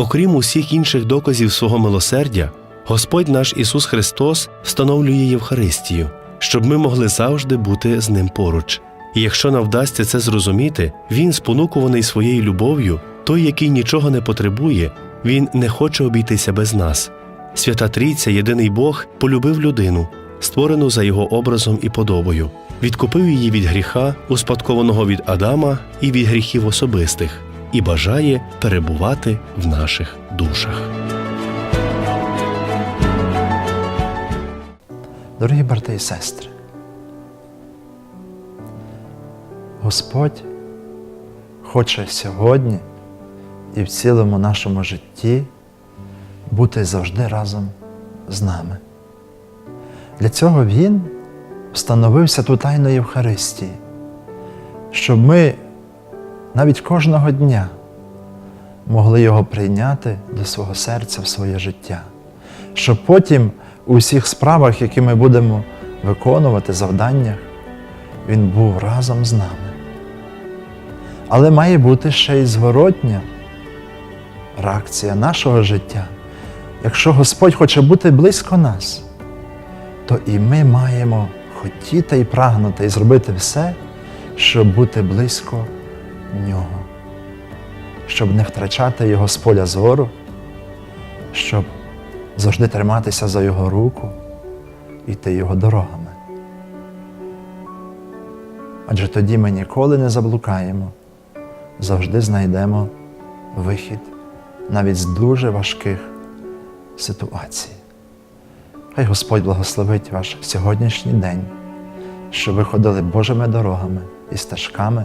Окрім усіх інших доказів свого милосердя, Господь наш Ісус Христос встановлює Євхаристію, щоб ми могли завжди бути з ним поруч. І якщо нам вдасться це зрозуміти, Він, спонукуваний своєю любов'ю, той, який нічого не потребує, Він не хоче обійтися без нас. Свята Трійця, єдиний Бог, полюбив людину, створену за його образом і подобою, відкупив її від гріха, успадкованого від Адама і від гріхів особистих, і бажає перебувати в наших душах. Дорогі брати і сестри, Господь хоче сьогодні і в цілому нашому житті бути завжди разом з нами. Для цього Він встановив святу тайну Євхаристії, щоб ми навіть кожного дня могли його прийняти до свого серця в своє життя, щоб потім у всіх справах, які ми будемо виконувати, завданнях, Він був разом з нами. Але має бути ще й зворотня реакція нашого життя. Якщо Господь хоче бути близько нас, то і ми маємо хотіти і прагнути і зробити все, щоб бути близько Нього, щоб не втрачати Його з поля зору, щоб завжди триматися за Його руку і йти Його дорогами. Адже тоді ми ніколи не заблукаємо, завжди знайдемо вихід навіть з дуже важких ситуацій. Хай Господь благословить ваш сьогоднішній день, щоб ви ходили Божими дорогами і стежками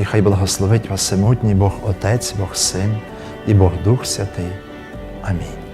І хай благословить вас всемогутній Бог Отець, Бог Син і Бог Дух Святий. Амінь.